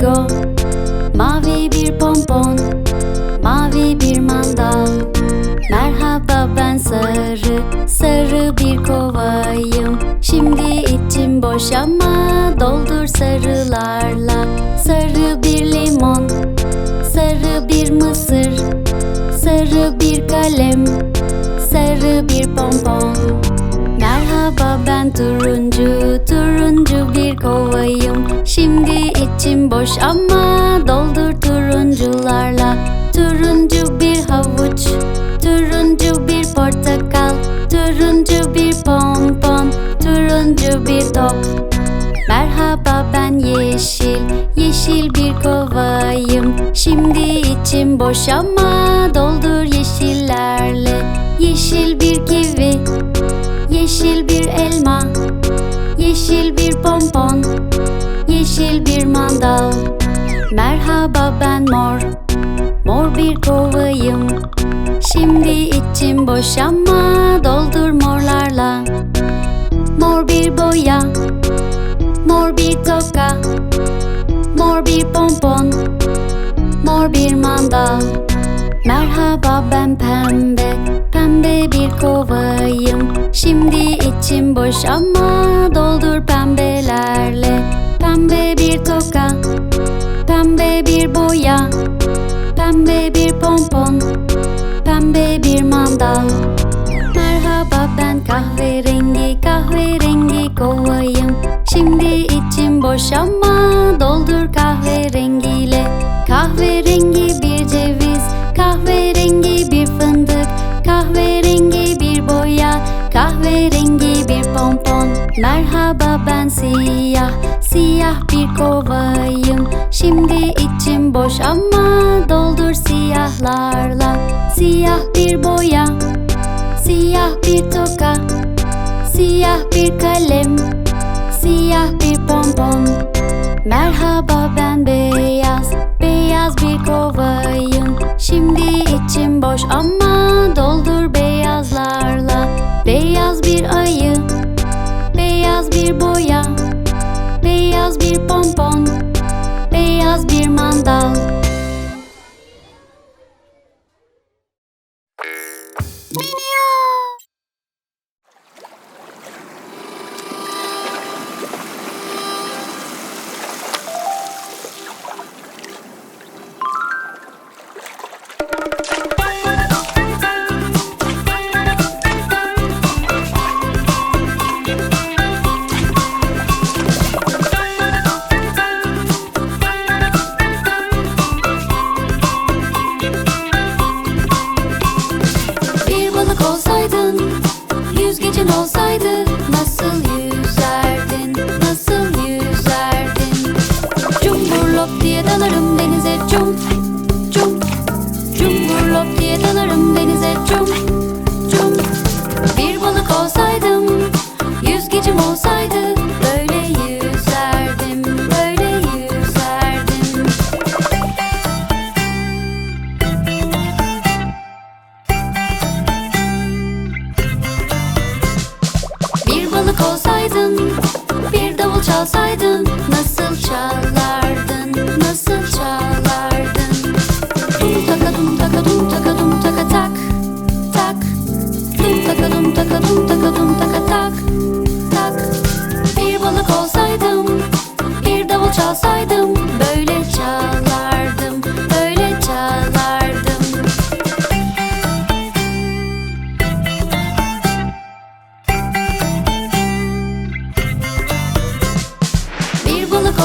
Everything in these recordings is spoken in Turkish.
lego Mavi bir pompon Mavi bir mandal. Merhaba ben sarı Sarı bir kovayım. Şimdi içim boş ama doldur sarılarla. Sarı bir limon Sarı bir mısır Sarı bir kalem Sarı bir pompon Merhaba ben turuncu Turuncu bir kovayım. Şimdi içim boş ama doldur turuncularla. Turuncu bir havuç Turuncu bir portakal Turuncu bir pompon Turuncu bir top. Merhaba ben yeşil, yeşil bir kovayım. Şimdi içim boş ama doldur yeşillerle. Yeşil bir kivi, yeşil bir elma Yeşil bir pompon, yeşil bir mandal. Merhaba ben mor, mor bir kovayım. Şimdi içim boş ama doldur morlarla. Mor bir boya Mor bir toka Mor bir pompon Mor bir mandal. Merhaba ben pembe Pembe bir kovayım. Şimdi içim boş ama doldur pembelerle. Pembe bir toka Pembe bir boya Pembe bir pompon Pembe bir mandal kahverengi bir pompon. Merhaba ben siyah. Siyah bir kovayım. Şimdi içim boş ama doldur siyahlarla. Siyah bir boya Siyah bir toka. Siyah bir kalem Siyah bir pompon Bir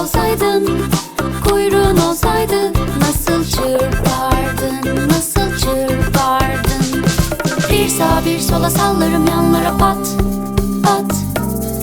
olsaydın, kuyruğun olsaydı Nasıl çırpardın, nasıl çırpardın? Bir sağa bir sola sallarım yanlara pat, pat.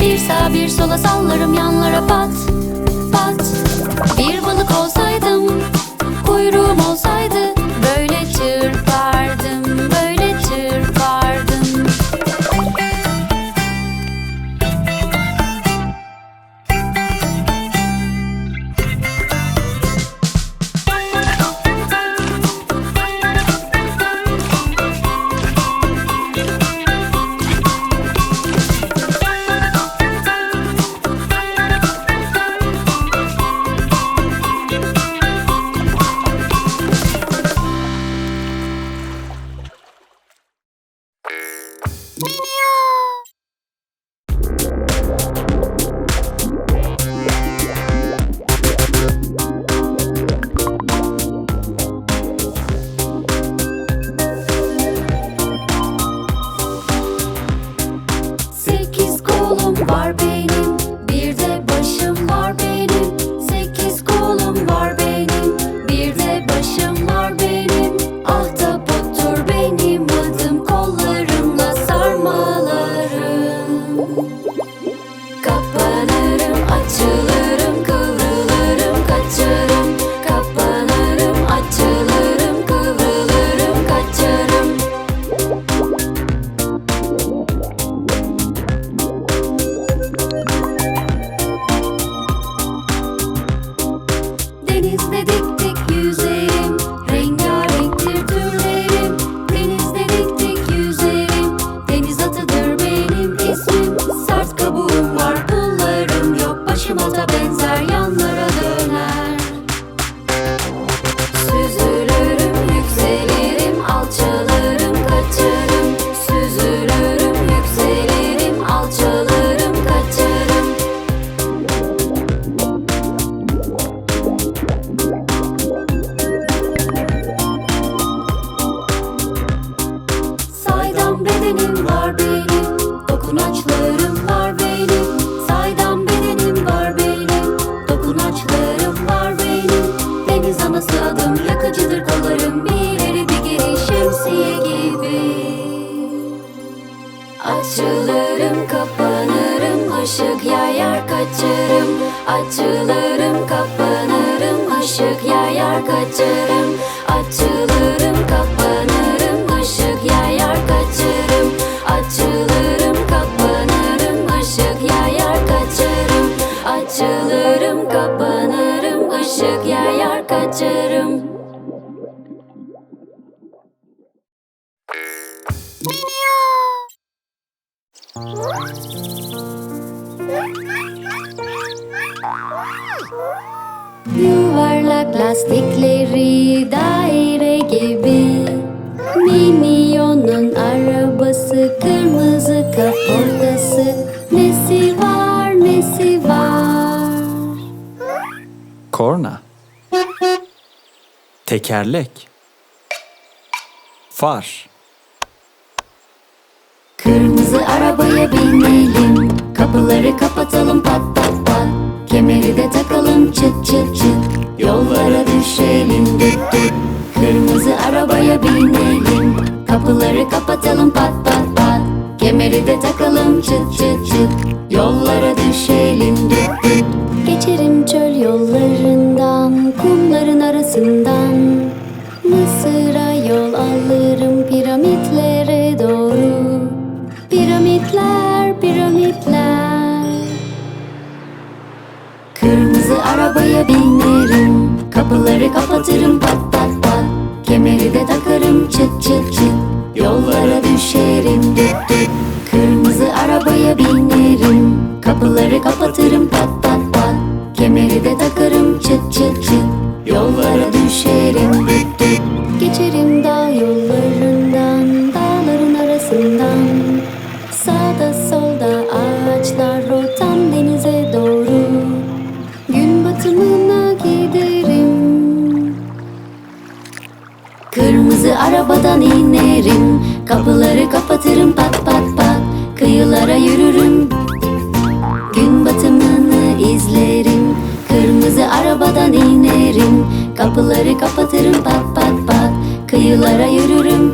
Bir sağa bir sola sallarım yanlara pat, oynuyor. Sekiz kolum var benim, bir de başım var benim. Kaçarım Açılırım kapanırım ışık yayar kaçarım Açılırım kapanırım ışık yayar kaçarım Açılırım kapanırım ışık yayar kaçarım Açılırım kapanırım ışık yayar kaçarım Yuvarlak lastikleri daire gibi. Minyonun arabası kırmızı kaportası. Nesi var nesi var? Korna. Tekerlek. Far. Kırmızı arabaya binelim. Kapıları kapatalım pat pat pat Kemeri de takalım çıt çıt çıt. Yollara düşelim düt düt. Kırmızı arabaya binelim. Kapıları kapatalım pat pat pat. Kemeri de takalım çıt çıt çıt. Yollara düşelim düt düt. Geçerim çöl yollarından Kumların arasından. Mısır'a yol alırım piramitlere doğru. Piramitler, piramitler arabaya binerim. Kapıları kapatırım pat pat pat. Kemeri de takarım çıt çıt çıt. Yollara düşerim düt düt. Kırmızı arabaya binerim. Kapıları kapatırım pat pat pat. Kemeri de takarım çıt çıt çıt. Yollara düşerim düt düt. Geçerim Kırmızı arabadan inerim. Kapıları kapatırım pat pat pat. Kıyılara yürürüm. Gün batımını izlerim. Kırmızı arabadan inerim. Kapıları kapatırım pat pat pat. Kıyılara yürürüm